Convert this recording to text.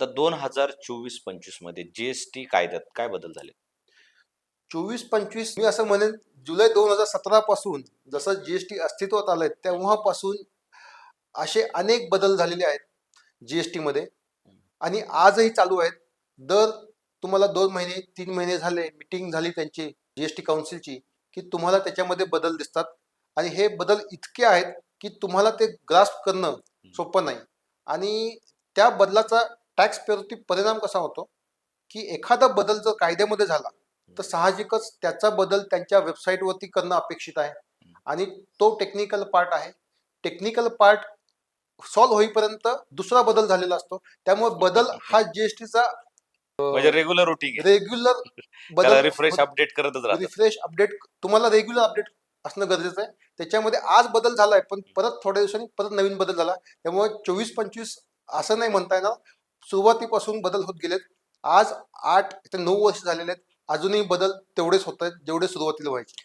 आता दोन हजार चोवीस पंचवीसमध्ये जीएसटी कायद्यात काय बदल झाले? चोवीस पंचवीस मी असं म्हणेन जुलै दोन हजार सतरा पासून जसं जीएसटी अस्तित्वात आलंय तेव्हापासून असे अनेक बदल झालेले आहेत जीएसटी मध्ये. आणि आजही चालू आहेत. दर तुम्हाला दोन महिने तीन महिने झाले मिटिंग झाली त्यांची जीएसटी काउन्सिलची की तुम्हाला त्याच्यामध्ये बदल दिसतात. आणि हे बदल इतके आहेत की तुम्हाला ते ग्रास्प करणं सोपं नाही. आणि त्या बदलाचा टॅक्स पेवरती परिणाम कसा होतो? की एखादा बदल जर कायद्यामध्ये झाला तर साहजिकच त्याचा बदल त्यांच्या वेबसाईटवरती करणं अपेक्षित आहे. आणि तो टेक्निकल पार्ट आहे. टेक्निकल पार्ट सॉल्व्ह होईपर्यंत दुसरा बदल झालेला असतो. त्यामुळे बदल हा जीएसटीचा म्हणजे रेग्युलर रुटीन रेग्युलर बदल रिफ्रेश अपडेट करतच राहतात. रिफ्रेश अपडेट तुम्हाला रेग्युलर अपडेट असणं गरजेचं आहे. त्याच्यामध्ये आज बदल झालाय पण परत थोड्या दिवसांनी परत नवीन बदल झाला. त्यामुळे चोवीस पंचवीस असं नाही म्हणता येणार. सुरुवातीपासून बदल होत गेलेत. आज आठ ते नऊ वर्ष झालेले आहेत. अजूनही बदल तेवढेच होत आहेत जेवढे सुरुवातीला व्हायचे.